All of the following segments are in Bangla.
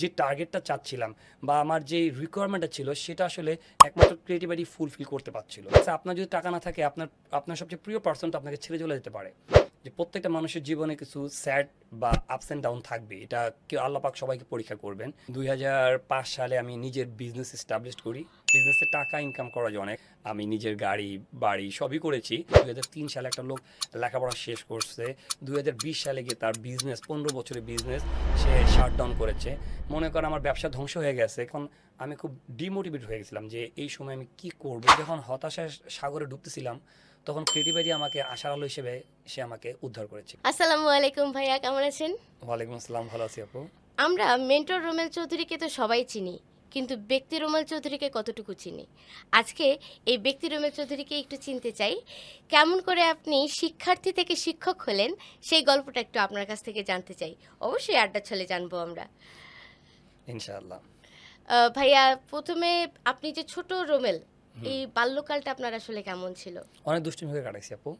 যে টার্গেটটা চাচ্ছিলাম বা আমার যে রিকোয়ারমেন্টটা ছিল সেটা আসলে একমাত্র ক্রিয়েটিভিটি ফুলফিল করতে পারছিল। আচ্ছা, আপনার যদি টাকা না থাকে আপনার আপনার সবচেয়ে প্রিয় পার্সনটা আপনাকে ছেড়ে চলে যেতে পারে। যে প্রত্যেকটা মানুষের জীবনে কিছু স্যাড বা আপস অ্যান্ড ডাউন থাকবে, এটা কেউ আল্লাপাক সবাইকে পরীক্ষা করবেন। দুই হাজার পাঁচ সালে আমি নিজের বিজনেস এস্টাবলিশ করি। বিজনেসে টাকা ইনকাম করা যায় অনেক। আমি নিজের গাড়ি, বাড়ি সবই করেছি। দুই হাজার তিন সালে একটা লোক লেখাপড়া শেষ করছে। দুই হাজার বিশ সালে গিয়ে তার বিজনেস পনেরো বছরের বিজনেস সে শাট ডাউন করেছে। মনে করেন আমার ব্যবসা ধ্বংস হয়ে গেছে। এখন আমি খুব ডিমোটিভেট হয়ে গেছিলাম যে এই সময় আমি কি করব? যখন হতাশার সাগরে ডুবতেছিলাম তখন ক্রিয়েটিভিটি আমাকে আশার আলো হিসেবে সে আমাকে উদ্ধার করেছে। আসসালামু আলাইকুম ভাইয়া কেমন আছেন? ওয়ালাইকুম আসসালাম ভালো আছি আপু। আমরা মেন্টর রোমেল চৌধুরীকে তো সবাই চিনি কিন্তু ব্যক্তি রোমেল চৌধুরীকে কতটুকু চিনি? আজকে এই ব্যক্তি রোমেল চৌধুরীকে একটু চিনতে চাই কেমন করে আপনি শিক্ষার্থী থেকে শিক্ষক হলেন সেই গল্পটা একটু আপনার কাছ থেকে জানতে চাই। অবশ্যই আড্ডা ছলে জানব আমরা। ইনশাআল্লাহ। ভাইয়া প্রথমে আপনি যে ছোট রোমেল এই বাল্যকালটা আপনার আসলে কেমন ছিল? অনেক দুষ্টুমি করে কাটাইছি আপু।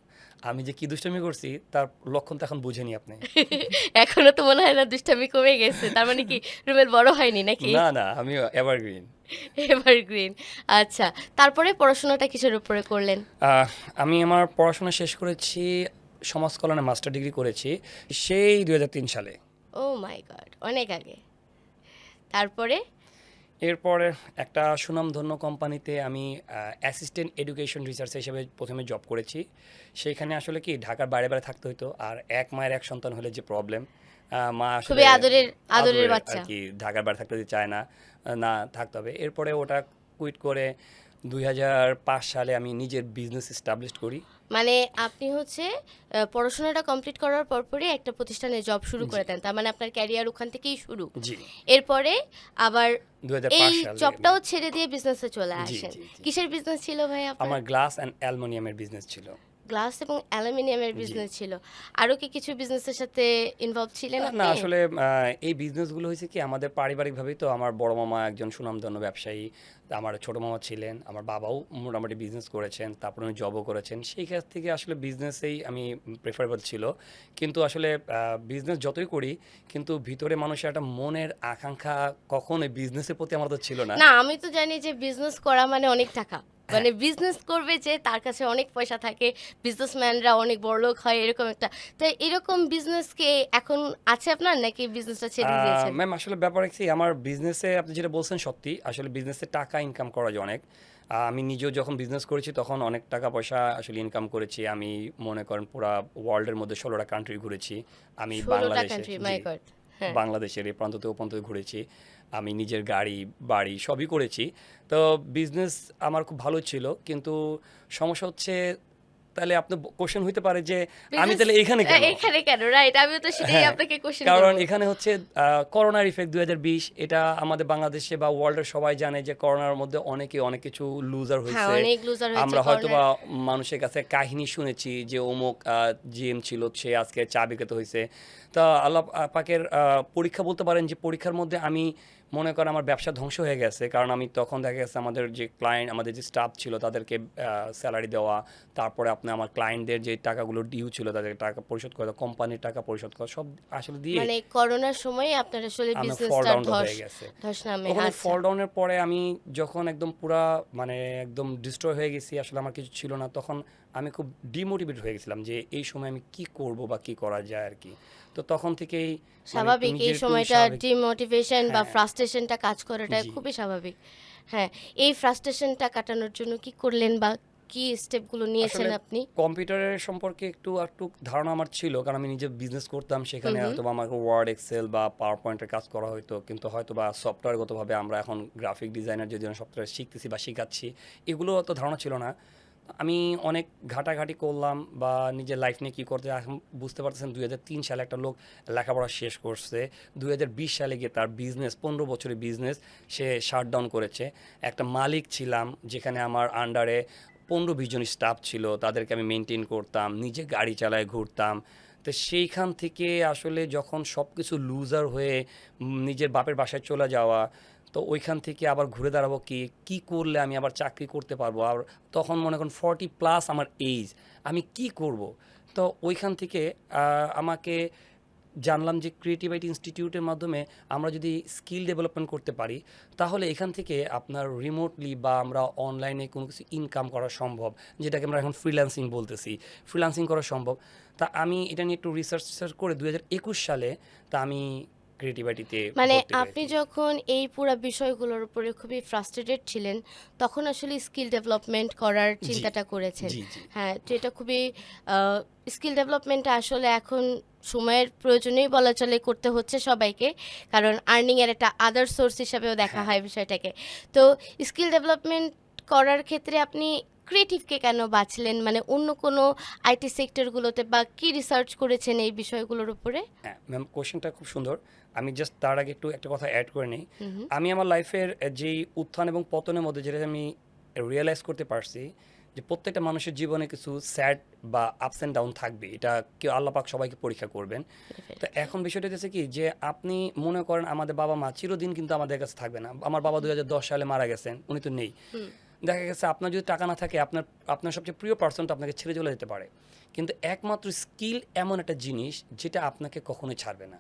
আমি যে কি দুষ্টুমি করছি তার লক্ষণ তো এখন বুঝেনি আপনি। এখনও তো মনে হয় না দুষ্টামি কমে গেছে। তার মানে কি রুমেল বড় হয়নি নাকি? না না আমি এভারগ্রিন এভারগ্রিন আচ্ছা তারপরে পড়াশোনাটা কিসের উপরে করলেন? আমি আমার পড়াশোনা শেষ করেছি সমাজ কল্যাণে মাস্টার ডিগ্রি করেছি সেই দুই সালে। ও মাই গড অনেক আগে। তারপরে? এরপরে একটা সুনামধন্য কোম্পানিতে আমি অ্যাসিস্ট্যান্ট এডুকেশন রিসার্চ হিসেবে প্রথমে জব করেছি। সেইখানে আসলে কি ঢাকার বাইরে বাইরে থাকতে হতো আর এক মায়ের এক সন্তান হলে যে প্রবলেম মা খুবই আদরের আদরের আর বাচ্চা। কি ঢাকার বাইরে থাকতে চায় না না থাকতে হবে। এরপরে ওটা কুইট করে দুই হাজার পাঁচ সালে আমি নিজের বিজনেস এস্টাবলিশ করি। মানে আপনি হচ্ছে পড়াশোনাটা কমপ্লিট করার পরপরই একটা প্রতিষ্ঠানে জব শুরু করে দেন। তার মানে আপনার ক্যারিয়ার ওখান থেকেই শুরু। এরপরে আবার এই জবটাও ছেড়ে দিয়ে বিজনেসে চলে আসেন। কিসের বিজনেস ছিল ভাই আমার গ্লাস অ্যান্ড অ্যালমোনিয়ামের বিজনেস ছিল। গ্লাস এবং অ্যালুমিনিয়ামের বিজনেস ছিল। আরও কি কিছু বিজনেসের সাথে ইনভলভ ছিলেন না আসলে এই বিজনেসগুলো হয়েছে কি আমাদের পারিবারিকভাবেই তো আমার বড় মামা একজন সুনামধন্য ব্যবসায়ী আমার ছোট মামা ছিলেন আমার বাবাও মোটামুটি বিজনেস করেছেন তারপরে উনি জবও করেছেন। সেই কাছ থেকে আসলে বিজনেসেই আমি প্রেফারেবল ছিল। কিন্তু আসলে বিজনেস যতই করি কিন্তু ভিতরে মানুষের একটা মনের আকাঙ্ক্ষা কখনোই বিজনেসের প্রতি আমার তো ছিল না। না আমি তো জানি যে বিজনেস করা মানে অনেক টাকা। মানে বিজনেস করবে যে তার কাছে অনেক পয়সা থাকে বিজনেসম্যানরা অনেক বড়লোক হয় এরকম একটা। তো এরকম বিজনেস কি এখন আছে আপনার নাকি বিজনেসটা ছেড়ে দিয়েছেন? ম্যাম আসলে ব্যাপার কি আমার বিজনেসে আপনি যেটা বলছেন সত্যি আসলে বিজনেসে টাকা ইনকাম করা যায় অনেক। আমি নিজেও যখন বিজনেস করেছি তখন অনেক টাকা পয়সা আসলে ইনকাম করেছি। আমি মনে করেন পুরা ওয়ার্ল্ডের মধ্যে ষোলোটা কান্ট্রি ঘুরেছি। আমি বাংলাদেশে হ্যাঁ। বাংলাদেশের এই প্রান্ত থেকে প্রান্ত ঘুরেছি। আমি নিজের গাড়ি বাড়ি সবই করেছি। তো বিজনেস আমার খুব ভালো ছিল কিন্তু সমস্যা হচ্ছে তাহলে আপনার কোশ্চেন হইতে পারে যে আমি তাহলে এখানে কেন? এখানে কেন? রাইট আমিও তো সেটাই হ্যাঁ, আপনাকে কোশ্চেন কারণ এখানে হচ্ছে করোনার ইফেক্ট দুই এটা আমাদের বাংলাদেশে বা ওয়ার্ল্ডের সবাই জানে যে করোনার মধ্যে অনেকে অনেক কিছু লুজার হ্যাঁ হয়েছে। অনেক লুজার হয়েছে আমরা হয়তো বা মানুষের কাছে কাহিনী শুনেছি যে অমুক জিএম ছিল সে আজকে চা বিক্রেতা হয়েছে। তা আল্লাহ পাকের আহ, পরীক্ষা বলতে পারেন যে পরীক্ষার মধ্যে আমি মনে করেন আমার ব্যবসা ধ্বংস হয়ে গেছে কারণ আমি তখন দেখা গেছে আমাদের যে ক্লায়েন্ট আমাদের যে স্টাফ ছিল তাদেরকে স্যালারি দেওয়া তারপরে আপনি আমার ক্লায়েন্টদের যে টাকাগুলো ডিউ ছিল তাদের টাকা পরিশোধ করা কোম্পানির টাকা পরিশোধ করা সব আসলে দিয়ে মানে করোনার সময় আপনার আসলে বিজনেসটা হয়ে গেছে। ওখানে আচ্ছা ফল ডাউনের পরে আমি যখন একদম পুরা মানে একদম ডিস্ট্রয় হয়ে গেছি আসলে আমার কিছু ছিল না তখন আমি খুব ডিমোটিভেট হয়ে গেছিলাম যে এই সময় আমি কি করব বা কি করা যায় আর কি তো তখন থেকেই মানে স্বাভাবিক এই সময়টা ডিমোটিভেশন বা হ্যাঁ। ফ্রাস্ট্রেশনটা কাজ করাটা খুবই স্বাভাবিক। হ্যাঁ এই ফ্রাস্ট্রেশনটা কাটানোর জন্য কি করলেন বা কি স্টেপগুলো নিয়েছেন আপনি? কম্পিউটারের সম্পর্কে একটু একটু ধারণা আমার ছিল কারণ আমি নিজে বিজনেস করতাম সেখানে হয়তো বা আমাকে ওয়ার্ড এক্সেল বা পাওয়ার পয়েন্টের কাজ করা হতো কিন্তু হয়তো বা সফটওয়্যারগতভাবে আমরা এখন গ্রাফিক ডিজাইনার যদি সফটওয়্যার শিখতেছি বা শেখাচ্ছি এগুলো অত ধারণা ছিল না। আমি অনেক ঘাটাঘাটি করলাম বা নিজের লাইফ নিয়ে কী করতে, এখন বুঝতে পারতেছেন দুই হাজার তিন সালে একটা লোক লেখাপড়া শেষ করছে। দুই বিশ সালে গিয়ে তার বিজনেস পনেরো বছরের বিজনেস সে শাট ডাউন করেছে। একটা মালিক ছিলাম যেখানে আমার আন্ডারে পনেরো বিশ জন স্টাফ ছিল, তাদেরকে আমি মেনটেন করতাম, নিজে গাড়ি চালায় ঘুরতাম। তো সেইখান থেকে আসলে যখন সব কিছু লুজার হয়ে নিজের বাপের বাসায় চলে যাওয়া তো ওইখান থেকে আবার ঘুরে দাঁড়াবো কি কি করলে আমি আবার চাকরি করতে পারব? আর তখন মনে করেন ফর্টি প্লাস আমার এইজ আমি কি করব? তো ওইখান থেকে আমাকে জানলাম যে ক্রিয়েটিভিটি ইনস্টিটিউটের মাধ্যমে আমরা যদি স্কিল ডেভেলপমেন্ট করতে পারি, তাহলে এখান থেকে আপনার রিমোটলি বা আমরা অনলাইনে কোনো কিছু ইনকাম করা সম্ভব, যেটাকে আমরা এখন ফ্রিল্যান্সিং বলতেছি। ফ্রিল্যান্সিং করা সম্ভব। তা আমি এটা নিয়ে একটু রিসার্চ করে দু হাজার একুশ সালে তা আমি ক্রিয়েটিভিটিতে মানে আপনি যখন এই পুরো বিষয়গুলোর উপরে খুবই ফ্রাস্ট্রেটেড ছিলেন তখন আসলে স্কিল ডেভেলপমেন্ট করার চিন্তাটা করেছেন। হ্যাঁ তো এটা খুবই স্কিল ডেভেলপমেন্টটা আসলে এখন সময়ের প্রয়োজনেই বলা চলে করতে হচ্ছে সবাইকে কারণ আর্নিং এর একটা আদার সোর্স হিসাবেও দেখা হ্যাঁ। হয় বিষয়টাকে। তো স্কিল ডেভেলপমেন্ট করার ক্ষেত্রে আপনি ক্রিয়েটিভকে কেন বাছলেন মানে অন্য কোনো আইটি সেক্টরগুলোতে বা কি রিসার্চ করেছেন এই বিষয়গুলোর উপরে? হ্যাঁ ম্যাম কোশ্চেনটা খুব সুন্দর। আমি জাস্ট তার আগে একটু একটা কথা অ্যাড করে নিই। আমি আমার লাইফের যেই উত্থান এবং পতনের মধ্যে যেটা আমি রিয়েলাইজ করতে পারছি যে প্রত্যেকটা মানুষের জীবনে কিছু স্যাড বা আপস অ্যান্ড ডাউন থাকবে। এটা কেউ আল্লাপাক সবাইকে পরীক্ষা করবেন। তো এখন বিষয়টা হচ্ছে কি যে আপনি মনে করেন আমাদের বাবা মা চিরদিন কিন্তু আমাদের কাছে থাকবে না। আমার বাবা দুই হাজার দশ সালে মারা গেছেন উনি তো নেই। দেখা গেছে আপনার যদি টাকা না থাকে, আপনার আপনার সবচেয়ে প্রিয় পার্সনটা আপনাকে ছেড়ে চলে যেতে পারে। কিন্তু একমাত্র স্কিল এমন একটা জিনিস যেটা আপনাকে কখনোই ছাড়বে না।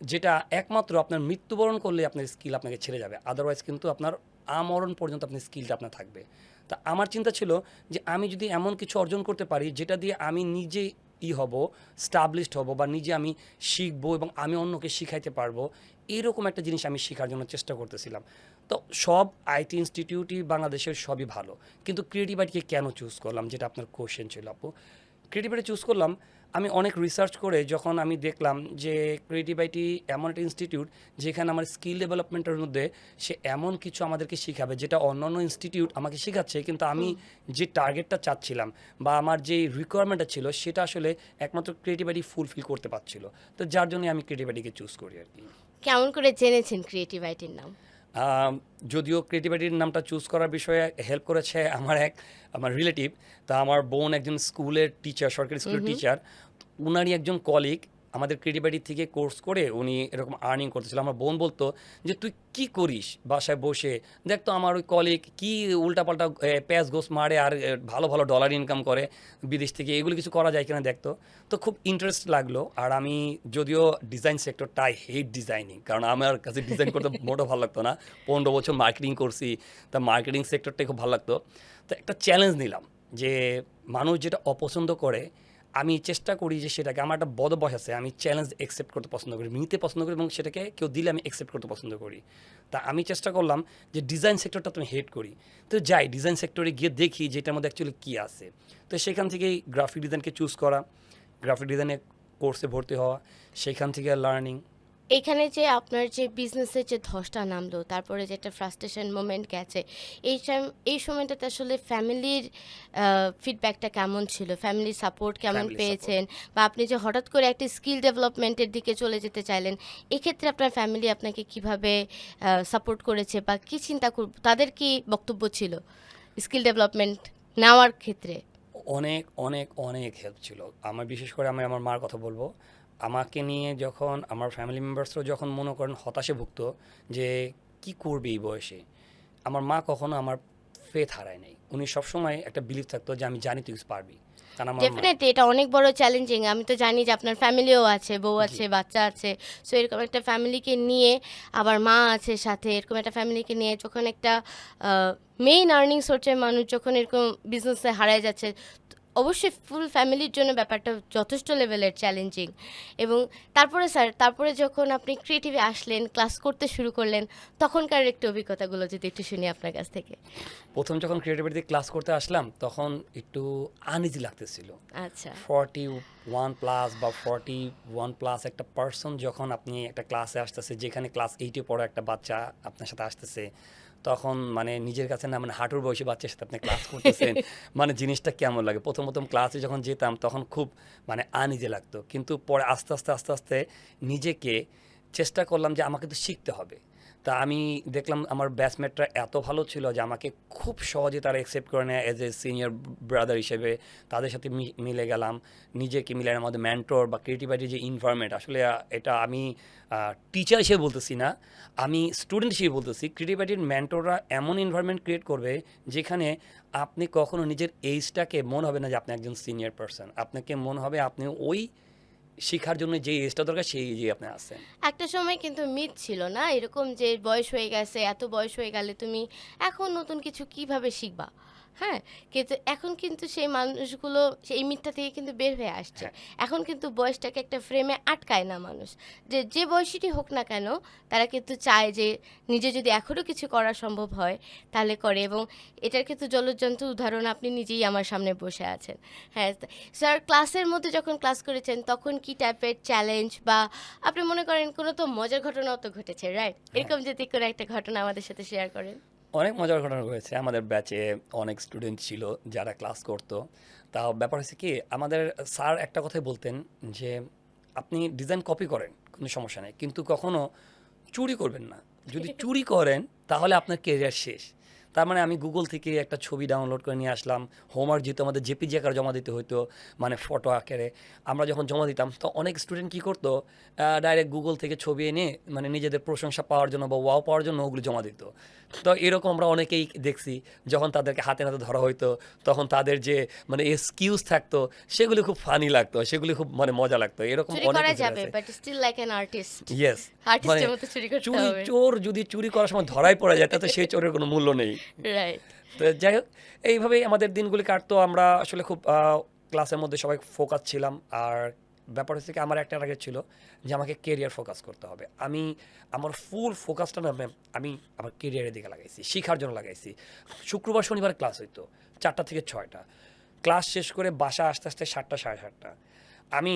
যেটা একমাত্র আপনার মৃত্যুবরণ করলে আপনার স্কিল আপনাকে ছেড়ে যাবে। আদারওয়াইজ কিন্তু আপনার আমরণ পর্যন্ত আপনার স্কিলটা আপনার থাকবে। তা আমার চিন্তা ছিল যে আমি যদি এমন কিছু অর্জন করতে পারি, যেটা দিয়ে আমি নিজে ই হব স্টাবলিশড হব বা নিজে আমি শিখব এবং আমি অন্যকে শিখাইতে পারব, এরকম একটা জিনিস আমি শেখার জন্য চেষ্টা করতেছিলাম। তো সব আইটি ইনস্টিটিউটই বাংলাদেশের সবই ভালো। কিন্তু ক্রিয়েটিভিটিকে কেন চুজ করলাম? যেটা আপনার কোশ্চেন ছিল আপু। ক্রিয়েটিভিটি চুজ করলাম আমি অনেক রিসার্চ করে যখন আমি দেখলাম যে ক্রিয়েটিভিটি এমন একটা ইনস্টিটিউট যেখানে আমার স্কিল ডেভেলপমেন্টের মধ্যে সে এমন কিছু আমাদেরকে শেখাবে যেটা অন্যান্য ইনস্টিটিউট আমাকে শেখাচ্ছে কিন্তু আমি যে টার্গেটটা চাচ্ছিলাম বা আমার যে রিকোয়ারমেন্টটা ছিল সেটা আসলে একমাত্র ক্রিয়েটিভিটি ফুলফিল করতে পারছিল। তো যার জন্য আমি ক্রিয়েটিভিটিকে চুজ করি আর কি। কেমন করে জেনেছেন ক্রিয়েটিভ আইটির নাম? যদিও ক্রিয়েটিভিটির নামটা চুজ করার বিষয়ে হেল্প করেছে আমার এক আমার রিলেটিভ তা আমার বোন একজন স্কুলের টিচার সরকারি স্কুলের টিচার উনারই একজন কলিগ আমাদের ক্রিয়েটিভিটি থেকে কোর্স করে উনি এরকম আর্নিং করতেছিল। আমার বোন বলতো যে, তুই কি করিস বাসায় বসে? দেখ তো আমার ওই কলিগ কি উল্টাপাল্টা প্যাঁচ গোস মারে আর ভালো ভালো ডলার ইনকাম করে বিদেশ থেকে। এগুলো কিছু করা যায় কিনা দেখতো তো। খুব ইন্টারেস্ট লাগল আর আমি যদিও ডিজাইন সেক্টরটা আই হেট ডিজাইনিং কারণ আমার কাছে ডিজাইন করতে মোটেও ভালো লাগতো না। পনেরো বছর মার্কেটিং করছি, তা মার্কেটিং সেক্টরটাই খুব ভালো লাগতো। তো একটা চ্যালেঞ্জ নিলাম যে, মানুষ যেটা অপছন্দ করে আমি চেষ্টা করি যে সেটাকে, আমার একটা বদ বয়স আছে, আমি চ্যালেঞ্জ অ্যাকসেপ্ট করতে পছন্দ করি নিতে পছন্দ করি এবং সেটাকে কেউ দিলে আমি অ্যাকসেপ্ট করতে পছন্দ করি। তা আমি চেষ্টা করলাম যে ডিজাইন সেক্টরটা তুমি হেড করি। তো যাই ডিজাইন সেক্টরে গিয়ে দেখি যে এটার মধ্যে অ্যাকচুয়ালি কী আছে। তো সেখান থেকেই গ্রাফিক ডিজাইনকে চুজ করা গ্রাফিক ডিজাইনে কোর্সে ভর্তি হওয়া, সেখান থেকে লার্নিং এখানে যে আপনার যে বিজনেসের যে ধসটা নামলো তারপরে যে একটা ফ্রাস্ট্রেশন মোমেন্ট গেছে এই টাইম এই সময়টাতে আসলে ফ্যামিলির ফিডব্যাকটা কেমন ছিল? ফ্যামিলির সাপোর্ট কেমন পেয়েছেন? বা আপনি যে হঠাৎ করে একটি স্কিল ডেভেলপমেন্টের দিকে চলে যেতে চাইলেন এক্ষেত্রে আপনার ফ্যামিলি আপনাকে কীভাবে সাপোর্ট করেছে বা কি চিন্তা কর তাদের কি বক্তব্য ছিল স্কিল ডেভেলপমেন্ট নেওয়ার ক্ষেত্রে? অনেক অনেক অনেক হেল্প ছিল। আমার বিশেষ করে আমি আমার মার কথা বলব। আমাকে নিয়ে যখন আমার ফ্যামিলি মেম্বার্সরাও যখন মনে করেন হতাশে ভুগত যে কি করবে এই বয়সে আমার মা কখনো আমার ফেথ হারায় নাই। উনি সবসময় একটা বিলিভ থাকতো যে আমি জানি তুই পারবি। ডেফিনেটলি এটা অনেক বড় চ্যালেঞ্জিং আমি তো জানি যে আপনার ফ্যামিলিও আছে বউ আছে বাচ্চা আছে। সো এরকম একটা ফ্যামিলিকে নিয়ে আবার মা আছে সাথে এরকম একটা ফ্যামিলিকে নিয়ে যখন একটা মেইন আর্নিং সোর্সের মানুষ যখন এরকম বিজনেসে হারায় যাচ্ছে অবশ্যই ফুল ফ্যামিলির জন্য ব্যাপারটা যথেষ্ট লেভেলের চ্যালেঞ্জিং এবং তারপরে স্যার তারপরে যখন আপনি ক্রিয়েটিভে আসলেন ক্লাস করতে শুরু করলেন তখনকার একটু অভিজ্ঞতাগুলো যদি একটু শুনি আপনার কাছ থেকে। প্রথম যখন ক্রিয়েটিভিটি ক্লাস করতে আসলাম তখন একটু আনইজি লাগতেছিল। আচ্ছা। ফর্টি ওয়ান প্লাস বা ফর্টি ওয়ান প্লাস একটা পার্সন যখন আপনি একটা ক্লাসে আসতেছে যেখানে ক্লাস এইটে পড়ো একটা বাচ্চা আপনার সাথে আসতেছে তখন মানে নিজের কাছে না মানে হাঁটুর বয়সী বাচ্চার সাথে আপনি ক্লাস করতেছেন মানে জিনিসটা কেমন লাগে? প্রথম প্রথম ক্লাসে যখন যেতাম তখন খুব মানে আনিজে লাগতো। কিন্তু পরে আস্তে আস্তে আস্তে আস্তে নিজেকে চেষ্টা করলাম যে আমাকে তো শিখতে হবে। তা আমি দেখলাম আমার ব্যাচমেটরা এত ভালো ছিল যে আমাকে খুব সহজে তারা অ্যাকসেপ্ট করে নেয় এজ এ সিনিয়র ব্রাদার হিসেবে। তাদের সাথে মিলে গেলাম, নিজেকে মিলে আমাদের ম্যান্টর বা ক্রিয়েটিভিটি যে ইনভারমেন্ট আসলে এটা আমি টিচার হিসেবে বলতেছি না, আমি স্টুডেন্ট হিসেবে বলতেছি। ক্রিয়েটিভিটির ম্যান্টররা এমন ইনভারমেন্ট ক্রিয়েট করবে যেখানে আপনি কখনো নিজের এইজটাকে মনে হবে না যে আপনি একজন সিনিয়র পারসন আপনাকে মনে হবে আপনি ওই শেখার জন্য যে এজটা দরকার, সেই এজে আপনি আসছেন। একটা সময় কিন্তু মিথ ছিল না, এরকম যে বয়স হয়ে গেছে, এত বয়স হয়ে গেলে তুমি এখন নতুন কিছু কীভাবে শিখবা? হ্যাঁ কিন্তু এখন কিন্তু সেই মানুষগুলো সেই মিথটা থেকে কিন্তু বের হয়ে আসছে। হ্যাঁ। এখন কিন্তু বয়সটাকে একটা ফ্রেমে আটকায় না মানুষ। যে যে বয়সীটি হোক না কেন তারা কিন্তু চায় যে নিজে যদি এখনও কিছু করা সম্ভব হয় তাহলে করে। এবং এটার কিন্তু জলজ্জন্ত উদাহরণ আপনি নিজেই আমার সামনে বসে আছেন। হ্যাঁ স্যার ক্লাসের মধ্যে যখন ক্লাস করেছেন তখন কি টাইপের চ্যালেঞ্জ বা আপনি মনে করেন কোনো তো মজার ঘটনাও তো ঘটেছে রাইট এরকম যদি কোনো একটা ঘটনা আমাদের সাথে শেয়ার করেন। অনেক মজার ঘটনা রয়েছে আমাদের ব্যাচে অনেক স্টুডেন্ট ছিল যারা ক্লাস করতো। তা ব্যাপার হচ্ছে কি আমাদের স্যার একটা কথাই বলতেন যে আপনি ডিজাইন কপি করেন কোনো সমস্যা নেই। কিন্তু কখনো চুরি করবেন না। যদি চুরি করেন তাহলে আপনার কেরিয়ার শেষ। তার মানে আমি গুগল থেকে একটা ছবি ডাউনলোড করে নিয়ে আসলাম। হোমওয়ার্ক যেহেতু আমাদের জেপিজি আকারে জমা দিতে হতো মানে ফটো আকারে। আমরা যখন জমা দিতাম তো অনেক স্টুডেন্ট কী করতো ডাইরেক্ট গুগল থেকে ছবি এনে মানে নিজেদের প্রশংসা পাওয়ার জন্য বা ওয়াও পাওয়ার জন্য ওগুলো জমা দিত। তো এরকম আমরা অনেকেই দেখছি যখন তাদেরকে হাতে নাতে ধরা হইতো তখন তাদের যে মানে এক্সকিউজ থাকতো সেগুলি খুব ফানি লাগতো সেগুলি খুব মানে মজা লাগতো। এরকম চুরি অনেক হবে। চোর যদি চুরি করার সময় ধরাই পড়ে যায় তাতে সেই চোরের কোনো মূল্য নেই। তো যাই হোক, এইভাবেই আমাদের দিনগুলি কাটতো। আমরা আসলে খুব ক্লাসের মধ্যে সবাই ফোকাস ছিলাম। আর ব্যাপার হচ্ছে কি, আমার একটা টার্গেট ছিল যে আমাকে কেরিয়ার ফোকাস করতে হবে। আমি, আমার ফুল ফোকাসটা না ম্যাম আমি আমার কেরিয়ারের দিকে লাগাইছি, শেখার জন্য লাগাইছি। শুক্রবার, শনিবার ক্লাস হইতো, চারটা থেকে ছয়টা। ক্লাস শেষ করে বাসা আসতে আসতে সাতটা, সাড়ে সাতটা। আমি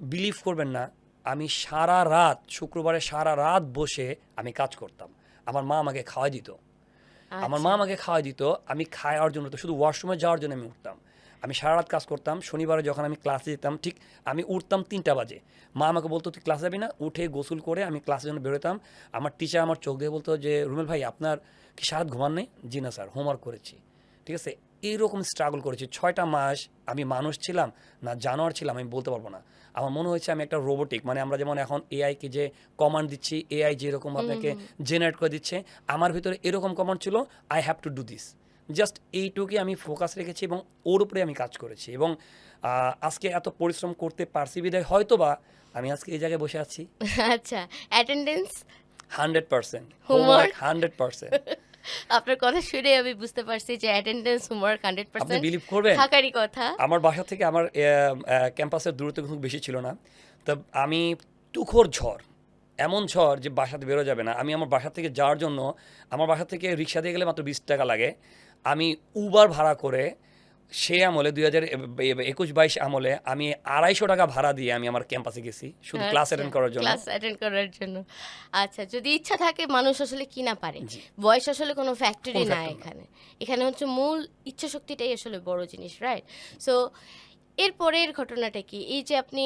বিলিভ করবেন না, আমি সারা রাত, শুক্রবারে সারা রাত বসে আমি কাজ করতাম। আমার মা আমাকে খাওয়াই দিত। আমার মা আমাকে খাওয়াই দিত আমি খাওয়ার জন্য তো শুধু ওয়াশরুমে যাওয়ার জন্য আমি উঠতাম। আমি সারা রাত কাজ করতাম শনিবারে যখন আমি ক্লাসে যেতাম ঠিক আমি উঠতাম তিনটা বাজে। মা আমাকে বলতো তুই ক্লাসে যাবি না? উঠে গোসল করে আমি ক্লাসের জন্য বেরোতাম। আমার টিচার আমার চোখ দিয়ে বলতো যে রুমেল ভাই আপনার কি সারা ঘুমান নেই? জি না স্যার হোমওয়ার্ক করেছি। ঠিক আছে? এইরকম স্ট্রাগল করেছি। ছয়টা মাস আমি মানুষ ছিলাম না জানোয়ার ছিলাম আমি বলতে পারব না। আমার মনে হয়েছে আমি একটা রোবোটিক মানে আমরা যেমন এখন এআইকে যে কমান্ড দিচ্ছি এআই যেরকম আপনাকে জেনারেট করে দিচ্ছে আমার ভিতরে এরকম কমান্ড ছিল I have to do this just এইটুকুই আমি ফোকাস রেখেছি এবং ওর উপরে আমি কাজ করেছি এবং আজকে এত পরিশ্রম করতে পারছি বিদায় হয়তো বা আমি আজকে এই জায়গায় বসে আছি। আচ্ছা attendance hundred percent? Homework hundred percent আপনার কথা শুনে আমি বুঝতে পারছি যে অ্যাটেন্ডেন্স হোমওয়ার্ক হান্ড্রেড আপনি পার্সেন্ট বিলিভ করবেন? থাকারই কথা। আমার বাসা থেকে আমার ক্যাম্পাসের দূরত্ব খুব বেশি ছিল না। তো আমি তুখর ঝড় এমন ঝড় যে বাসাতে বেরো যাবে না। আমি আমার বাসা থেকে যাওয়ার জন্য আমার বাসা থেকে রিক্সা দিয়ে গেলে মাত্র বিশ টাকা লাগে। আমি উবার ভাড়া করে সে আমলে দুই হাজার একুশ বাইশ আমলে আমি আড়াইশো টাকা ভাড়া দিয়ে আমি আমার ক্যাম্পাসে গেছি শুধু ক্লাস অ্যাটেন্ড করার জন্য। ক্লাস অ্যাটেন্ড করার জন্য। আচ্ছা যদি ইচ্ছা থাকে মানুষ আসলে কি না পারে। বয়স আসলে কোনো ফ্যাক্টরি না এখানে। এখানে হচ্ছে মূল ইচ্ছা শক্তিটাই আসলে বড় জিনিস রাইট সো এরপরের ঘটনাটা কি? এই যে আপনি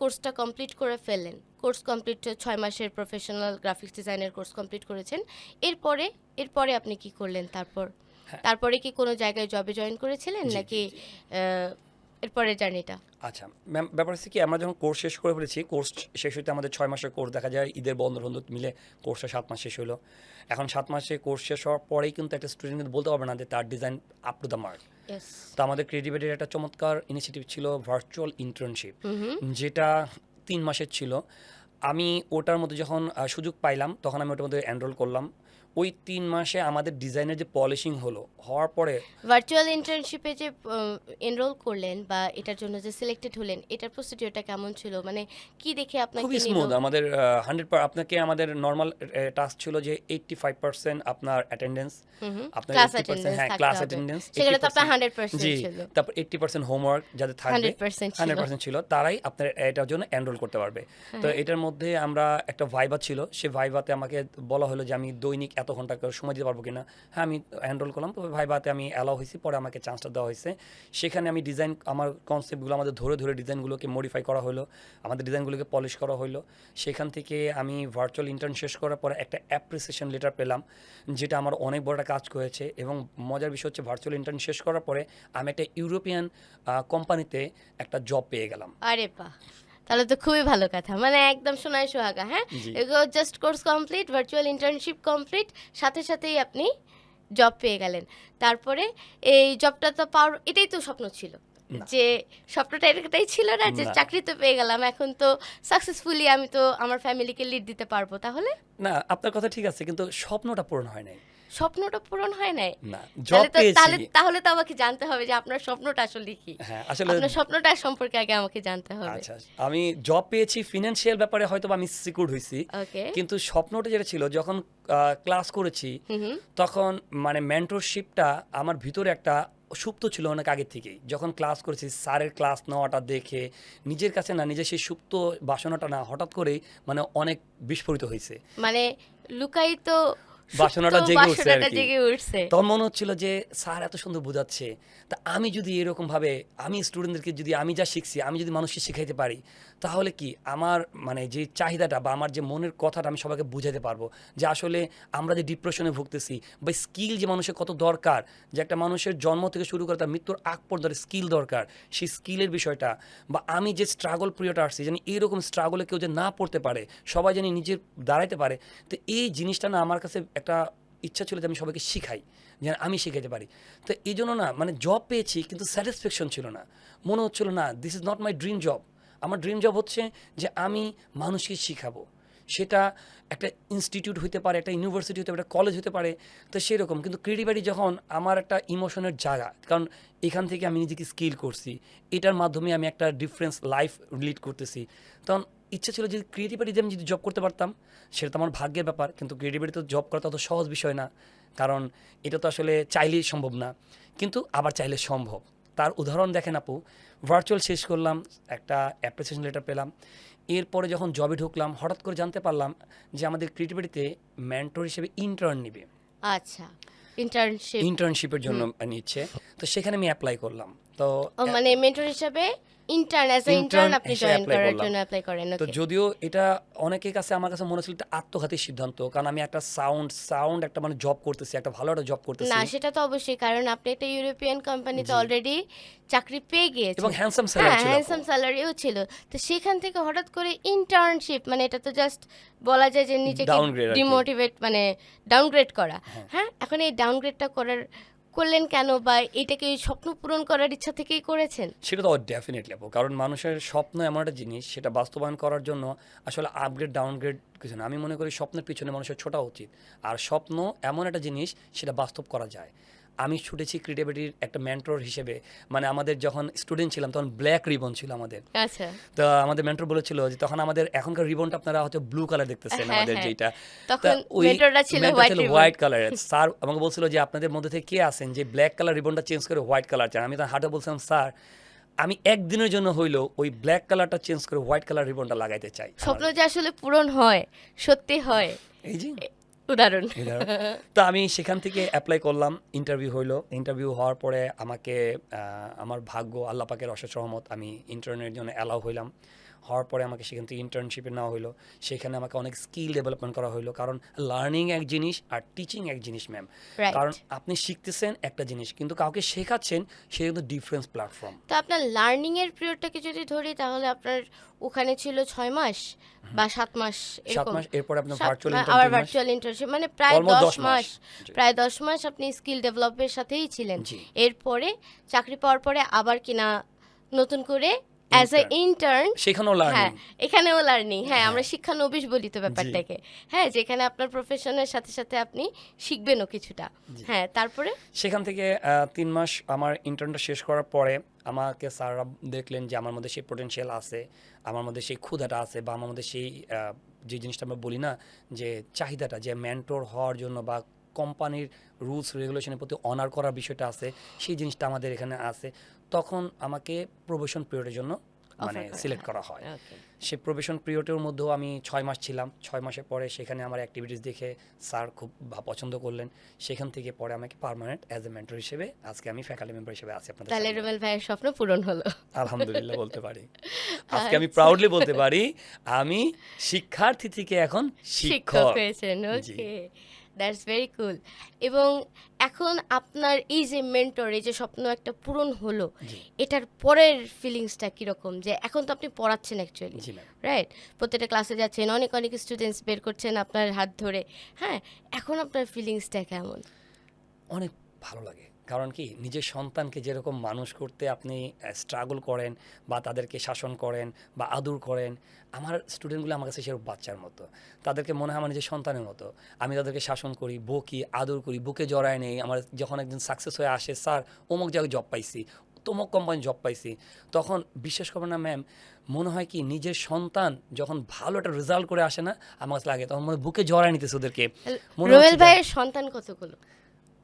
কোর্সটা কমপ্লিট করে ফেললেন কোর্স কমপ্লিট ছয় মাসের প্রফেশনাল গ্রাফিক্স ডিজাইনের কোর্স কমপ্লিট করেছেন এরপরে এরপরে আপনি কি করলেন তারপর। তারপরে কি কোনো জায়গায় জবে জয়েন করেছিলেন নাকি এরপরের জার্নিটা? আচ্ছা ম্যাম ব্যাপার হচ্ছে কি আমরা যখন কোর্স শেষ করে ফেলেছি কোর্স শেষ হইতে আমাদের ছয় মাসের কোর্স দেখা যায় ঈদের বন্ধ বন্ধ মিলে কোর্সটা সাত মাস শেষ হলো এখন সাত মাসে কোর্স শেষ হওয়ার পরেই কিন্তু একটা স্টুডেন্ট কিন্তু বলতে পারবে না যে তার design up to the mark তো আমাদের ক্রিয়েটিভিটির একটা চমৎকার ইনিশিয়েটিভ ছিল ভার্চুয়াল ইন্টার্নশিপ যেটা তিন মাসের ছিল। আমি ওটার মধ্যে যখন সুযোগ পাইলাম তখন আমি ওটার মধ্যে এনরোল করলাম। ওই তিন মাসে আমাদের ডিজাইনের যে পলিশিং হলো হওয়ার পরে ভার্চুয়াল ইন্টার্নশিপে যে এনরোল করলেন বা এটার জন্য যে সিলেক্টেড হলেন এটার প্রসিডিওরটা কেমন ছিল? মানে কি দেখে আপনাকে খুবই স্মুথ আমাদের হান্ড্রেড আপনাকে আমাদের নর্মাল টাস্ক ছিল যে এইটটি ফাইভ পার্সেন্ট আপনার অ্যাটেন্ডেন্স আপনার ক্লাস অ্যাটেন্ডেন্স হ্যাঁ ক্লাস অ্যাটেন্ডেন্স সেখানে তো আপনার হান্ড্রেড পার্সেন্ট ছিল। তারপর এইটটি পার্সেন্ট হোমওয়ার্ক যাদের থাকবে হান্ড্রেড পার্সেন্ট ছিল। হান্ড্রেড পার্সেন্ট ছিল তারাই আপনার এটার জন্য এনরোল করতে পারবে। তো হ্যাঁ। এটার মধ্যে আমরা একটা ভাইবা ছিল। সে ভাইবাতে আমাকে বলা হলো যে, আমি দৈনিক এত ঘণ্টা সময় দিতে পারব কিনা? হ্যাঁ আমি এনরোল করলাম। তবে ভাইবাতে আমি অ্যালাউ হয়েছি। পরে আমাকে চান্সটা দেওয়া হয়েছে। সেখানে আমি ডিজাইন আমার কনসেপ্টগুলো আমাদের ধরে ধরে ডিজাইনগুলোকে মডিফাই করা হলো। আমাদের ডিজাইনগুলোকে পলিশ করা হলো। সেখান থেকে আমি ভার্চুয়াল ইন্টার্ন শেষ করার পরে একটা অ্যাপ্রিসিয়েশন লেটার পেলাম, যেটা আমার অনেক বড় একটা কাজ করেছে। এবং মজার বিষয় হচ্ছে ভার্চুয়াল ইন্টার্ন শেষ করার পরে আমি একটা ইউরোপিয়ান কোম্পানিতে একটা জব পেয়ে গেলাম। আরে বাহ! তাহলে তো খুবই ভালো কথা। মানে একদম সোনায় সোহাগা হ্যাঁ? এগুলো just course complete virtual internship complete সাথে সাথেই আপনি জব পেয়ে গেলেন। তারপরে এই জবটা তো পাওয়ার এটাই তো স্বপ্ন ছিল। যে স্বপ্নটা এটাই ছিল না যে চাকরি তো পেয়ে গেলাম এখন তো সাকসেসফুলি আমি তো আমার ফ্যামিলিকে লিড দিতে পারব তাহলে? না আপনার কথা ঠিক আছে কিন্তু স্বপ্নটা পূরণ হয় নাই। স্বপ্নটা পূরণ হয় নাই? তাহলে তাহলে তো আমাকে জানতে হবে যে আপনার স্বপ্নটা আসলে কি। হ্যাঁ আসলে আপনার স্বপ্নটা সম্পর্কে আগে আমাকে জানতে হবে। আচ্ছা আমি জব পেয়েছি ফিনান্সিয়াল ব্যাপারে হয়তো আমি সিকিউর ওকে কিন্তু স্বপ্নটা যেটা ছিল যখন ক্লাস করেছি তখন মানে মেন্টরশিপটা আমার ভিতরে একটা সুপ্ত ছিল অনেক আগে থেকেই। যখন ক্লাস করেছি স্যারের ক্লাস নেওয়াটা দেখে নিজের কাছে না নিজের সেই সুপ্ত বাসনাটা না হঠাৎ করেই মানে অনেক বিস্ফোরিত হয়েছে মানে লুকায়িত বাসনাটা জেগে উঠছে আর কি। তখন মনে হচ্ছিল যে স্যার এত সুন্দর বোঝাচ্ছে। তা আমি যদি এরকম ভাবে আমি স্টুডেন্টদেরকে যদি আমি যা শিখছি আমি যদি মানুষকে শিখাইতে পারি তাহলে কি আমার মানে যে চাহিদাটা বা আমার যে মনের কথাটা আমি সবাইকে বুঝাতে পারব? যে আসলে আমরা যে ডিপ্রেশনে ভুগতেছি বা স্কিল যে মানুষের কত দরকার যে একটা মানুষের জন্ম থেকে শুরু করে তার মৃত্যুর আগ পর্যন্ত স্কিল দরকার সেই স্কিলের বিষয়টা বা আমি যে স্ট্রাগল পিরিয়ড আসছি জানি এইরকম স্ট্রাগলে কেউ যে না পড়তে পারে সবাই জানি নিজের দাঁড়াইতে পারে তো এই জিনিসটা না আমার কাছে একটা ইচ্ছা ছিল যে আমি সবাইকে শিখাই যেন আমি শিখাইতে পারি। তো এই জন্য না মানে জব পেয়েছি কিন্তু স্যাটিসফ্যাকশন ছিল না। মনে হচ্ছিল না this is not my dream job আমার ড্রিম জব হচ্ছে যে আমি মানুষকে শিখাবো। সেটা একটা ইনস্টিটিউট হতে পারে, একটা ইউনিভার্সিটি হতে পারে, একটা কলেজ হতে পারে, তো সেরকম। কিন্তু ক্রিয়েটিভিটি যখন আমার একটা ইমোশনের জায়গা, কারণ এখান থেকে আমি নিজেকে স্কিল করছি, এটার মাধ্যমে আমি একটা ডিফারেন্স লাইফ লিড করতেছি। তখন ইচ্ছা ছিল যে ক্রিয়েটিভিটিতে আমি যদি জব করতে পারতাম সেটা তো আমার ভাগ্যের ব্যাপার কিন্তু ক্রিয়েটিভিটি তো জব করা তত সহজ বিষয় না কারণ এটা তো আসলে চাইলেই সম্ভব না। কিন্তু আবার চাইলে সম্ভব। তার উদাহরণ দেখেন আপু ভার্চুয়াল শেষ করলাম একটা অ্যাপ্রিসিয়েশন লেটার পেলাম এরপরে যখন জবে ঢুকলাম হঠাৎ করে জানতে পারলাম যে আমাদের ক্রিয়েটিভিটিতে মেন্টর হিসেবে ইন্টার্ন নিবে। আচ্ছা ইন্টার্নশিপ ইন্টার্নশিপের জন্য নিচ্ছে। তো সেখানে আমি অ্যাপ্লাই করলাম। তো মানে মেন্টর হিসেবে ইন্টার্ন অ্যাজ ইন্টার্ন আপনি জয়েন করার জন্য অ্যাপ্লাই করেন তো যদিও এটা অনেকের কাছে আমার কাছে মনে হচ্ছিল একটা আত্মঘাতী সিদ্ধান্ত কারণ আমি একটা সাউন্ড সাউন্ড একটা মানে জব করতেছি একটা ভালো একটা জব করতেছি। না সেটা তো অবশ্যই কারণ আপনি একটা ইউরোপিয়ান কোম্পানিতে অলরেডি চাকরি পেয়ে গিয়েছেন। এবং হ্যান্ডসাম হ্যাঁ স্যালারি ছিল হ্যান্ডসাম স্যালারিও ছিল। তো সেখান থেকে হঠাৎ করে ইন্টার্নশিপ মানে এটা তো জাস্ট বলা যায় যে নিজেকে। ডিমোটিভেট মানে ডাউনগ্রেড করা। হ্যাঁ। হ্যাঁ এখন এই ডাউনগ্রেডটা করার করলেন কেন বা এটাকে স্বপ্ন পূরণ করার ইচ্ছা থেকেই করেছেন? সেটা তো ডেফিনেটলি আপু। কারণ মানুষের স্বপ্ন এমন একটা জিনিস, সেটা বাস্তবায়ন করার জন্য আসলে আপগ্রেড ডাউনগ্রেড কিছু না। আমি মনে করি স্বপ্নের পিছনে মানুষের ছোটা উচিত। আর স্বপ্ন এমন একটা জিনিস, সেটা বাস্তব করা যায়। আমি ছুটেছি ক্রিয়েটিভিটির একটা মেন্টর হিসেবে মানে আমাদের যখন স্টুডেন্ট ছিলাম তখন ব্ল্যাক রিবন ছিল আমাদের। আচ্ছা। তো আমাদের মেন্টর বলেছিল যে তখন আমাদের এখনকার রিবনটা আপনারা হয়তো ব্লু কালার দেখতেছেন হ্যাঁ, আমাদের হ্যাঁ। যেটা তখন ছিল হোয়াইট কালারের স্যার আমাকে বলছিল যে আপনাদের মধ্যে থেকে কে আছেন যে ব্ল্যাক কালার রিবনটা চেঞ্জ করে হোয়াইট কালার চান? আমি তখন হাটে বলছিলাম স্যার আমি একদিনের জন্য হইল ওই ব্ল্যাক কালারটা চেঞ্জ করে হোয়াইট কালার রিবনটা লাগাইতে চাই। স্বপ্ন যে আসলে পূরণ হয় সত্যি হয়। এই যে। উদাহরণ। তো আমি সেখান থেকে অ্যাপ্লাই করলাম ইন্টারভিউ হইল। ইন্টারভিউ হওয়ার পরে আমাকে আমার ভাগ্য আল্লাপাকের অশেষ রহমত, আমি ইন্টারনের জন্য অ্যালাউ হইলাম। হওয়ার পরে আমাকে সেখান থেকে ইন্টার্নশিপে নেওয়া হলো সেখানে আমাকে অনেক স্কিল ডেভেলপমেন্ট করা হলো কারণ লার্নিং এক জিনিস আর টিচিং এক জিনিস ম্যাম কারণ আপনি শিখতেছেন একটা জিনিস কিন্তু কাউকে শেখাচ্ছেন সে কিন্তু ডিফারেন্স প্ল্যাটফর্ম তো আপনার লার্নিং এর পিরিয়ডটাকে যদি ধরি তাহলে আপনার ওখানে ছিল ছয় মাস বা সাত মাস সাত মাস এরপরে আপনার ভার্চুয়াল আবার ভার্চুয়াল ইন্টার্নশিপ মানে প্রায় দশ মাস। প্রায় দশ মাস আপনি স্কিল ডেভেলপের সাথেই ছিলেন। এরপরে চাকরি পাওয়ার পরে আবার কিনা নতুন করে অ্যাজ এ ইন্টার্ন সেখানেও হ্যাঁ লার্নিং এখানেও লার্নিং হ্যাঁ হ্যাঁ। আমরা শিক্ষানবিশ বলি তো ব্যাপারটাকে। হ্যাঁ যেখানে আপনার প্রফেশনের সাথে সাথে আপনি শিখবেনও কিছুটা। হ্যাঁ তারপরে? সেখান থেকে তিন মাস আমার ইন্টার্নটা শেষ করার পরে আমাকে স্যাররা দেখলেন যে আমার মধ্যে সেই পোটেনশিয়াল আছে আমার মধ্যে সেই ক্ষুধাটা আছে বা আমার মধ্যে সেই যে জিনিসটা আমরা বলি না যে চাহিদাটা যে মেন্টর হওয়ার জন্য বা কোম্পানির রুলস রেগুলেশনের প্রতি অনার করার বিষয়টা আছে সেই জিনিসটা আমাদের এখানে আছে। তখন আমাকে প্রবেশন পিরিয়ডের জন্য মানে সিলেক্ট করা হয়। সেই প্রবেশন পিরিয়ডের মধ্যেও আমি ছয় মাস ছিলাম। ছয় মাসের পরে সেখানে আমার অ্যাক্টিভিটিস দেখে স্যার খুব পছন্দ করলেন। সেখান থেকে পরে আমাকে পার্মানেন্ট অ্যাজ এ মেন্টর হিসেবে আজকে আমি ফ্যাকাল্টি মেম্বার হিসেবে আছি আপনাদের তাহলে। রুমেল ভাইয়ের স্বপ্ন পূরণ হলো। আলহামদুলিল্লাহ বলতে পারি। আজকে আমি প্রাউডলি বলতে পারি আমি শিক্ষার্থী থেকে এখন শিক্ষক শিক্ষক। হয়েছেন। Okay that's very cool. এবং এখন আপনার এই যে মেন্টর এই যে স্বপ্ন একটা পূরণ হলো এটার পরের ফিলিংসটা কীরকম? যে এখন তো আপনি পড়াচ্ছেন অ্যাকচুয়ালি রাইট প্রত্যেকটা ক্লাসে যাচ্ছেন অনেক অনেক স্টুডেন্টস বের করছেন আপনার হাত ধরে। হ্যাঁ এখন আপনার ফিলিংসটা কেমন? অনেক ভালো লাগে। কারণ কি নিজের সন্তানকে যেরকম মানুষ করতে আপনি স্ট্রাগল করেন বা তাদেরকে শাসন করেন বা আদর করেন আমার স্টুডেন্টগুলো আমার কাছে সেরকম বাচ্চার মতো। তাদেরকে মনে হয় আমার নিজের সন্তানের মতো। আমি তাদেরকে শাসন করি বকি আদর করি বুকে জড়ায় নেই। আমার যখন একজন সাকসেস হয়ে আসে স্যার অমুক জায়গায় জব পাইছি তমুক কোম্পানি জব পাইছি। তখন বিশ্বাস করবেন না ম্যাম মনে হয় কি নিজের সন্তান যখন ভালো একটা রেজাল্ট করে আসে না আমার কাছে লাগে তখন মনে বুকে জড়ায় নিতেছে ওদেরকে। রোমেল ভাইয়ের সন্তান কতগুলো?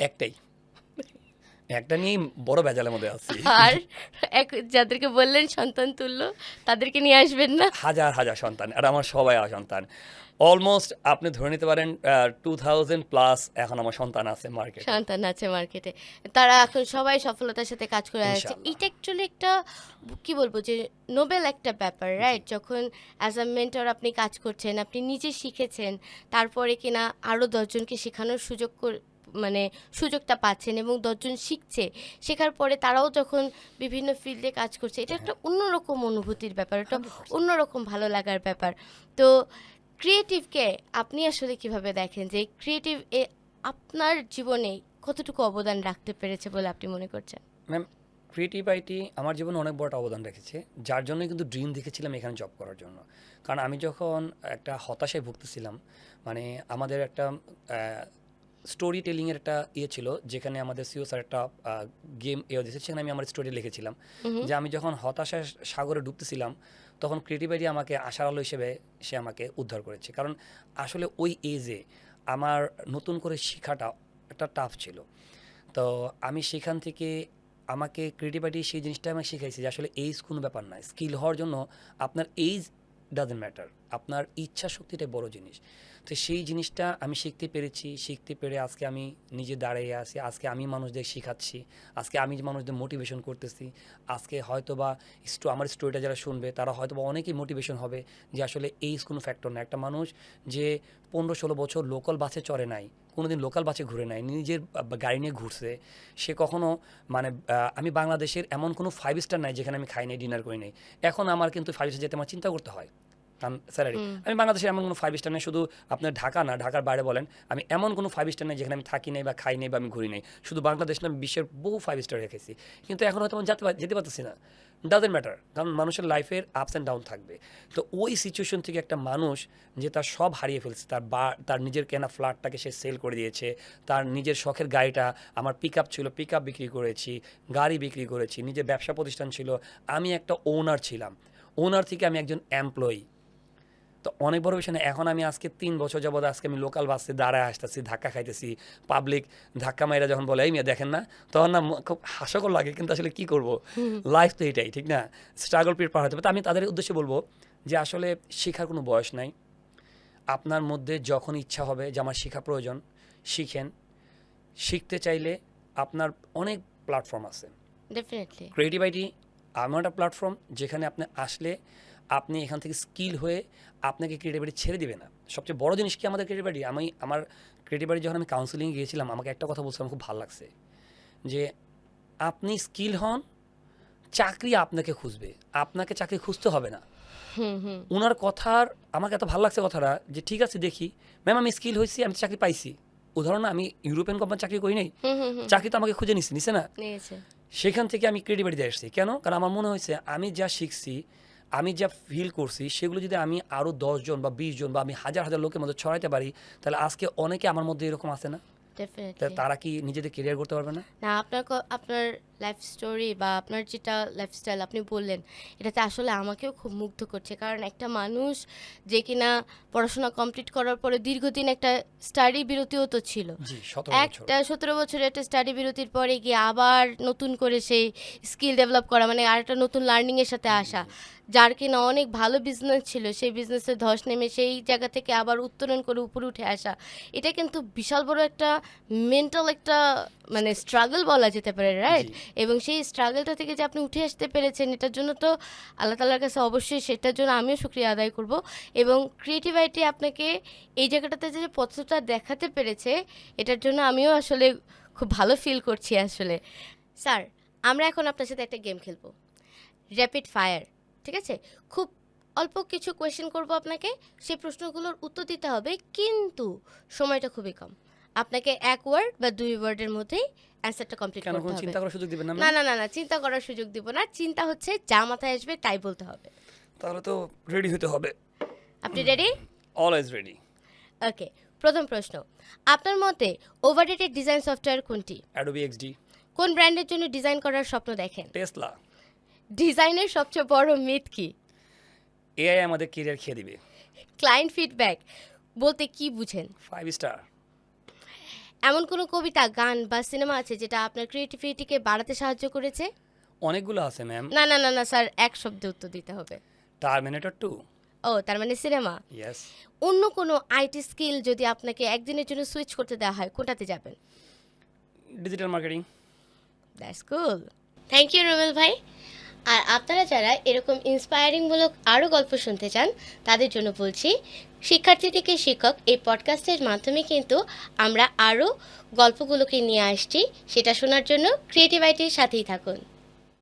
একটাই। একটা নিয়েই বড় বেজালের মধ্যে আছি। আর এক যাদেরকে বললেন সন্তান তুল্য তাদেরকে নিয়ে আসবেন না? হাজার হাজার সন্তান আর আমার সবাই সন্তান। অলমোস্ট আপনি ধরে নিতে পারেন টু থাউজেন্ড প্লাস এখন আমার সন্তান আছে মার্কেটে সন্তান আছে মার্কেটে তারা এখন সবাই সফলতার সাথে কাজ করে আসছে। এটা অ্যাকচুয়ালি একটা কি বলব যে নোবেল একটা ব্যাপার রাইট যখন অ্যাজ আ মেন্টর আপনি কাজ করছেন আপনি নিজে শিখেছেন তারপরে কিনা আরও দশজনকে শেখানোর সুযোগ কর- মানে সুযোগটা পাচ্ছেন এবং দশজন শিখছে শেখার পরে তারাও যখন বিভিন্ন ফিল্ডে কাজ করছে এটা একটা অন্যরকম অনুভূতির ব্যাপার একটা অন্যরকম ভালো লাগার ব্যাপার। তো ক্রিয়েটিভকে আপনি আসলে কীভাবে দেখেন যে ক্রিয়েটিভ এ আপনার জীবনে কতটুকু অবদান রাখতে পেরেছে বলে আপনি মনে করছেন? ম্যাম ক্রিয়েটিভ আইটি আমার জীবনে অনেক বড় অবদান রেখেছে যার জন্যই কিন্তু ড্রিম দেখেছিলাম এখানে জব করার জন্য। কারণ আমি যখন একটা হতাশায় ভুগতেছিলাম মানে আমাদের একটা স্টোরি টেলিংয়ের একটা ইয়ে ছিল যেখানে আমাদের সিও স্যার একটা গেম ইয়ে দিয়েছে সেখানে আমি আমার স্টোরি লিখেছিলাম। যে আমি যখন হতাশার সাগরে ডুবতেছিলাম তখন ক্রিয়েটিভ আইডি আমাকে আশার আলো হিসেবে সে আমাকে উদ্ধার করেছে। কারণ আসলে ওই এজে আমার নতুন করে শেখাটা একটা টাফ ছিল। তো আমি সেখান থেকে আমাকে ক্রিয়েটিভিটি সেই জিনিসটা আমাকে শিখাইছে যে আসলে এইজ কোনো ব্যাপার না স্কিল হওয়ার জন্য আপনার এইজ ডাজেন্ট ম্যাটার আপনার ইচ্ছা শক্তিটাই বড় জিনিস। তো সেই জিনিসটা আমি শিখতে পেরেছি। শিখতে পেরে আজকে আমি নিজে দাঁড়িয়ে আছি। আজকে আমি মানুষদের শেখাচ্ছি। আজকে আমি মানুষদের মোটিভেশন করতেছি। আজকে হয়তো বা আমার স্টোরিটা যারা শুনবে, তারা হয়তো বা অনেকেই মোটিভেশন হবে যে আসলে এইজ কোনো ফ্যাক্টর না একটা মানুষ যে পনেরো ষোলো বছর লোকাল বাসে চড়ে নাই, কোনোদিন লোকাল বাসে ঘুরে নাই, নিজের গাড়ি নিয়ে ঘুরছে, সে কখনো মানে আমি বাংলাদেশের এমন কোনো ফাইভ স্টার নাই যেখানে আমি খাই নাই ডিনার করি নাই। এখন আমার কিন্তু ফাইভ স্টার যেতে আমার চিন্তা করতে হয়। স্যালারি আমি বাংলাদেশের এমন কোনো ফাইভ স্টার নেই শুধু আপনার ঢাকা না ঢাকার বাইরে বলেন আমি এমন কোনো ফাইভ স্টার নেই যেখানে আমি থাকি নেই বা খাই নেই বা আমি ঘুরি নেই। শুধু বাংলাদেশ না আমি বিশ্বের বহু ফাইভ স্টার রেখেছি। কিন্তু এখন হয়তো আমি যেতে যেতে পারতেছি না। ডাজেন্ট ম্যাটার কারণ মানুষের লাইফের আপস অ্যান্ড ডাউন থাকবে। তো ওই সিচুয়েশন থেকে একটা মানুষ যে তার সব হারিয়ে ফেলছে তার বা তার নিজের কেনা ফ্ল্যাটটাকে সে সেল করে দিয়েছে তার নিজের শখের গাড়িটা আমার পিক আপ ছিল পিক আপ বিক্রি করেছি গাড়ি বিক্রি করেছি নিজের ব্যবসা প্রতিষ্ঠান ছিল আমি একটা ওনার ছিলাম। ওনার থেকে আমি একজন এমপ্লয়ি তো অনেক বড় বিষয় না এখন আমি আজকে তিন বছর যাবত আজকে আমি লোকাল বাসে দাঁড়ায় আসতেছি ধাক্কা খাইতেছি পাবলিক ধাক্কা মাইরা যখন বলে এই মেয়ে দেখেন না? তখন না খুব হাস্যকর লাগে কিন্তু আসলে কি করব? লাইফ তো এটাই ঠিক না? স্ট্রাগল পিরিয়ড পার হতে হবে। তো আমি তাদের উদ্দেশ্যে বলব যে আসলে শেখার কোনো বয়স নাই। আপনার মধ্যে যখন ইচ্ছা হবে যে আমার শেখা প্রয়োজন শিখেন। শিখতে চাইলে আপনার অনেক প্ল্যাটফর্ম আছে। ডেফিনেটলি ক্রিয়েটিভ আইটি এমন একটা প্ল্যাটফর্ম যেখানে আপনি আসলে আপনি এখান থেকে স্কিল হয়ে আপনাকে ক্রিয়েটিভিটি ছেড়ে দিবে না। সবচেয়ে বড় জিনিস কি আমাদের ক্রিয়েটিভিটি আমি আমার ক্রিয়েটিভিটি যখন আমি কাউন্সিলিং গিয়েছিলাম আমাকে একটা কথা বলছিলাম খুব ভালো লাগছে। যে আপনি স্কিল হন চাকরি আপনাকে খুঁজবে। আপনাকে চাকরি খুঁজতে হবে না। ওনার কথার আমাকে এত ভালো লাগছে কথাটা যে ঠিক আছে দেখি। ম্যাম আমি স্কিল হয়েছি আমি চাকরি পাইছি। উদাহরণ আমি ইউরোপিয়ান কোম্পানি চাকরি করি নাই। চাকরি তো আমাকে খুঁজে নিচ্ছে নিছে না? সেখান থেকে আমি ক্রেডিবিলিটি আসছি। কেন? কারণ আমার মনে হয়েছে আমি যা শিখছি আমি যা ফিল করছি সেগুলো যদি আমি আরও জন বা বিশ জন বা আমি হাজার হাজার লোকের মধ্যে ছড়াইতে পারি তাহলে আজকে অনেকে আমার মধ্যে এরকম আছে না? তারা কি নিজেদের কেরিয়ার করতে পারবে না? না আপনার আপনার লাইফ স্টোরি বা আপনার যেটা লাইফস্টাইল আপনি বললেন এটাতে আসলে আমাকেও খুব মুগ্ধ করছে। কারণ একটা মানুষ যে কিনা পড়াশোনা কমপ্লিট করার পরে দীর্ঘদিন একটা স্টাডি বিরতিও তো ছিল। একটা সতেরো বছরের একটা স্টাডি বিরতির পরে গিয়ে আবার নতুন করে সেই স্কিল ডেভেলপ করা মানে আরেকটা নতুন লার্নিংয়ের সাথে আসা। যার কিনা অনেক ভালো বিজনেস ছিল সেই বিজনেসে ধস নেমে সেই জায়গা থেকে আবার উত্তরণ করে উপরে উঠে আসা। এটা কিন্তু বিশাল বড় একটা মেন্টাল একটা মানে স্ট্রাগল বলা যেতে পারে রাইট। এবং সেই স্ট্রাগলটা থেকে যে আপনি উঠে আসতে পেরেছেন, এটার জন্য তো আল্লাহ তালার কাছে অবশ্যই সেটার জন্য আমিও শুক্রিয়া আদায় করব। এবং ক্রিয়েটিভ আইটি আপনাকে এই জায়গাটাতে যে পথটা দেখাতে পেরেছে, এটার জন্য আমিও আসলে খুব ভালো ফিল করছি আসলে। স্যার আমরা এখন আপনার সাথে একটা গেম খেলব। র্যাপিড ফায়ার ঠিক আছে? খুব অল্প কিছু কোয়েশ্চেন করব আপনাকে। সেই প্রশ্নগুলোর উত্তর দিতে হবে, কিন্তু সময়টা খুবই কম। আপনাকে এক ওয়ার্ড বা দুই ওয়ার্ডের মধ্যেই অ্যান্সারটা কমপ্লিট করতে হবে। চিন্তা করার সুযোগ দিবেন না না না না না চিন্তা করার সুযোগ দিব না। চিন্তা হচ্ছে যা মাথায় আসবে তাই বলতে হবে। তাহলে তো রেডি হতে হবে। আপনি রেডি অলওয়েজ রেডি ওকে প্রথম প্রশ্ন। আপনার মতে ওভাররেটেড ডিজাইন সফটওয়্যার কোনটি? অ্যাডোবি এক্সডি কোন ব্র্যান্ডের জন্য ডিজাইন করার স্বপ্ন দেখেন? টেসলা ডিজাইনের সবচেয়ে বড় মিথ কি? এআই আমাদের কেরিয়ার খেয়ে দিবে। ক্লায়েন্ট ফিডব্যাক বলতে কি বুঝেন? ফাইভ স্টার এমন কোনো কবিতা গান বা সিনেমা আছে যেটা আপনার ক্রিয়েটিভিটিকে বাড়াতে সাহায্য করেছে? অনেকগুলো আছে ম্যাম না না না না স্যার এক শব্দে উত্তর দিতে হবে। টার্মিনেটর টু ও তার মানে সিনেমা? ইয়েস অন্য কোনো আইটি স্কিল যদি আপনাকে একদিনের জন্য সুইচ করতে দেওয়া হয় কোনটাতে যাবেন? Digital marketing that's cool thank you Rumel ভাই। আর আপনারা যারা এরকম ইন্সপায়ারিংমূলক আরও গল্প শুনতে চান তাদের জন্য বলছি শিক্ষার্থী থেকে শিক্ষক এই পডকাস্টের মাধ্যমে কিন্তু আমরা আরও গল্পগুলোকে নিয়ে আসছি। সেটা শোনার জন্য ক্রিয়েটিভ সাথেই থাকুন।